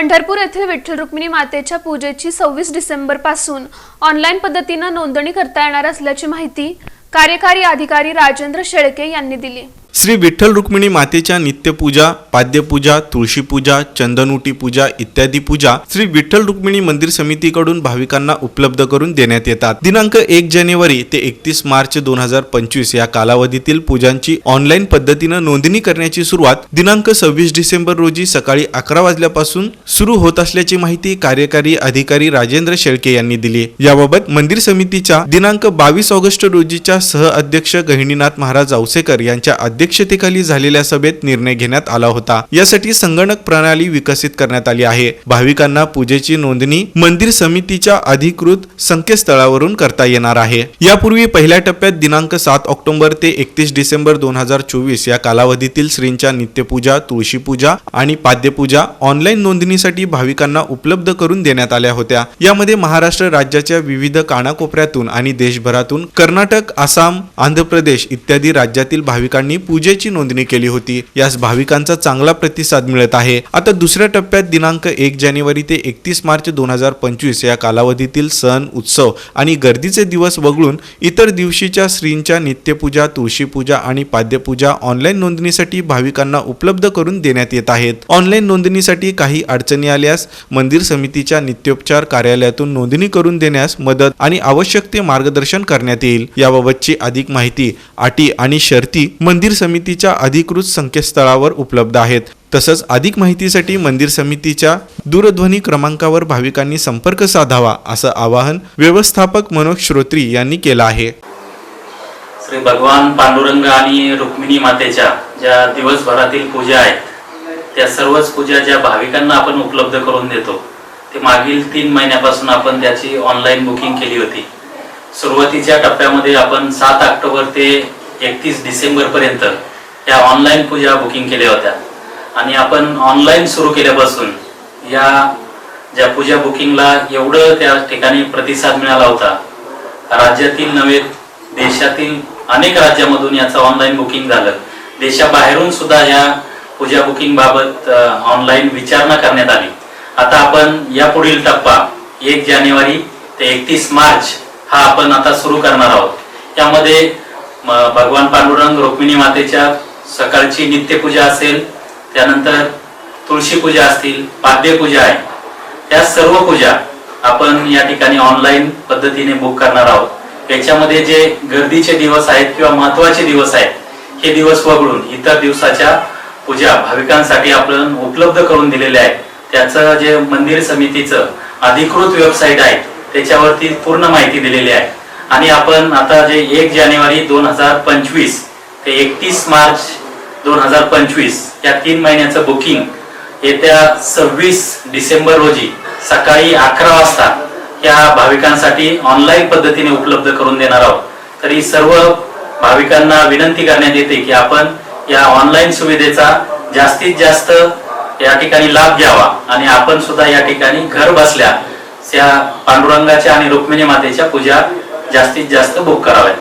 पंढरपूर येथील विठ्ठल रुक्मिणी मातेच्या पूजेची सव्वीस डिसेंबरपासून ऑनलाईन पद्धतीनं नोंदणी करता येणार असल्याची माहिती कार्यकारी अधिकारी राजेंद्र शेळके यांनी दिली. श्री विठ्ठल रुक्मिणी मातेच्या नित्यपूजा पाद्यपूजा तुळशीपूजा चंदनउटी पूजा इत्यादी पूजा श्री विठ्ठल रुक्मिणी मंदिर समितीकडून भाविकांना उपलब्ध करून देण्यात येतात. दिनांक एक जानेवारी ते एकतीस मार्च दोन हजार पंचवीस या कालावधीतील पूजांची ऑनलाईन पद्धतीनं नोंदणी करण्याची सुरुवात दिनांक सव्वीस डिसेंबर रोजी सकाळी अकरा वाजल्यापासून सुरू होत असल्याची माहिती कार्यकारी अधिकारी राजेंद्र शेळके यांनी दिली. याबाबत मंदिर समितीच्या दिनांक बावीस ऑगस्ट रोजीच्या सहअध्यक्ष गहिनीनाथ महाराज औसेकर यांच्या अध्यक्षतेखाली झालेल्या सभेत निर्णय घेण्यात आला होता. यासाठी संगणक प्रणाली विकसित करण्यात आली आहे. भाविकांना पूजेची नोंदणी मंदिर समितीच्या अधिकृत संकेतस्थळावरून करता येणार आहे. यापूर्वी पहिल्या टप्प्यात दिनांक सात ऑक्टोबर ते एकतीस डिसेंबर दोन हजार चोवीस या कालावधीतील श्रींच्या नित्यपूजा तुळशीपूजा आणि पाद्यपूजा ऑनलाईन नोंदणीसाठी भाविकांना उपलब्ध करून देण्यात आल्या होत्या. यामध्ये महाराष्ट्र राज्याच्या विविध कानाकोपऱ्यातून आणि देशभरातून कर्नाटक आसाम आंध्र प्रदेश इत्यादी राज्यातील भाविकांनी पूजेची नोंदणी केली होती. यास भाविकांचा चांगला प्रतिसाद मिळत आहे. आता दुसऱ्या टप्प्यात दिनांक एक जानेवारी ते एकतीस मार्च दोन हजार पंचवीस या कालावधीतील सण उत्सव आणि गर्दीचे दिवस वगळून इतर दिवशीच्या श्रींच्या नित्यपूजा तुळशीपूजा आणि पाद्यपूजा ऑनलाईन नोंदणीसाठी भाविकांना उपलब्ध करून देण्यात येत आहेत. ऑनलाईन नोंदणीसाठी काही अडचणी आल्यास मंदिर समितीच्या नित्योपचार कार्यालयातून नोंदणी करून देण्यास मदत आणि आवश्यक ते मार्गदर्शन करण्यात येईल. याबाबतची अधिक माहिती अटी आणि शर्ती मंदिर समितीच्या अधिकृत संकेतस्थळावर उपलब्ध आहेत. तसंच अधिक माहितीसाठी मंदिर समितीच्या दूरध्वनी क्रमांकावर भाविकांनी संपर्क साधावा असं आवाहन व्यवस्थापक मनोज श्रोत्री यांनी केलं आहे. श्री भगवान पांडुरंग आणि रुक्मिणी मातेच्या ज्या दिवसभरातील पूजा आहेत त्या सर्वच पूजा ज्या भाविकांना आपण उपलब्ध करून देतो ते मागील तीन महिन्यापासून आपण त्याची ऑनलाईन बुकिंग केली होती. सुरुवातीच्या टप्प्यामध्ये आपण सात ऑक्टोबर ते एकतीस डिसेंबर पर्यंत या ऑनलाईन पूजा बुकिंग केल्या होत्या. आणि आपण ऑनलाईन सुरू केल्यापासून या ज्या पूजा बुकिंगला एवढं त्या ठिकाणी प्रतिसाद मिळाला होता. राज्यातील नव्हे देशातील अनेक राज्यामधून याचं ऑनलाईन बुकिंग झालं. देशाबाहेरून सुद्धा या पूजा बुकिंग बाबत ऑनलाईन विचारणा करण्यात आली. आता आपण या पुढील टप्पा एक जानेवारी ते एकतीस मार्च हा आपण आता सुरू करणार आहोत. यामध्ये भगवान पांडुरंग रुक्मिणी मातेच्या सकाळची नित्यपूजा असेल त्यानंतर तुळशी पूजा असतील पाद्यपूजा आहे त्या सर्व पूजा आपण या ठिकाणी ऑनलाईन पद्धतीने बुक करणार आहोत. याच्यामध्ये जे गर्दीचे दिवस आहेत किंवा महत्त्वाचे दिवस आहेत हे दिवस वगळून इतर दिवसाच्या पूजा भाविकांसाठी आपण उपलब्ध करून दिलेले आहेत. त्याचं जे मंदिर समितीचं अधिकृत वेबसाईट आहे त्याच्यावरती पूर्ण माहिती दिलेली आहे. आणि आपण आता जे एक जानेवारी दोन हजार पंचवीस ते एकतीस मार्च दोन हजार पंचवीस या तीन महिन्याचं बुकिंग येत्या सव्वीस डिसेंबर रोजी सकाळी अकरा वाजता या भाविकांसाठी ऑनलाईन पद्धतीने उपलब्ध करून देणार आहोत. तरी सर्व भाविकांना विनंती करण्यात येते की आपण या ऑनलाईन सुविधेचा जास्तीत जास्त या ठिकाणी लाभ घ्यावा आणि आपण सुद्धा या ठिकाणी घर बसल्या त्या पांडुरंगाच्या आणि रुक्मिणी मातेच्या पूजा जास्तीत जास्त बुक करावे.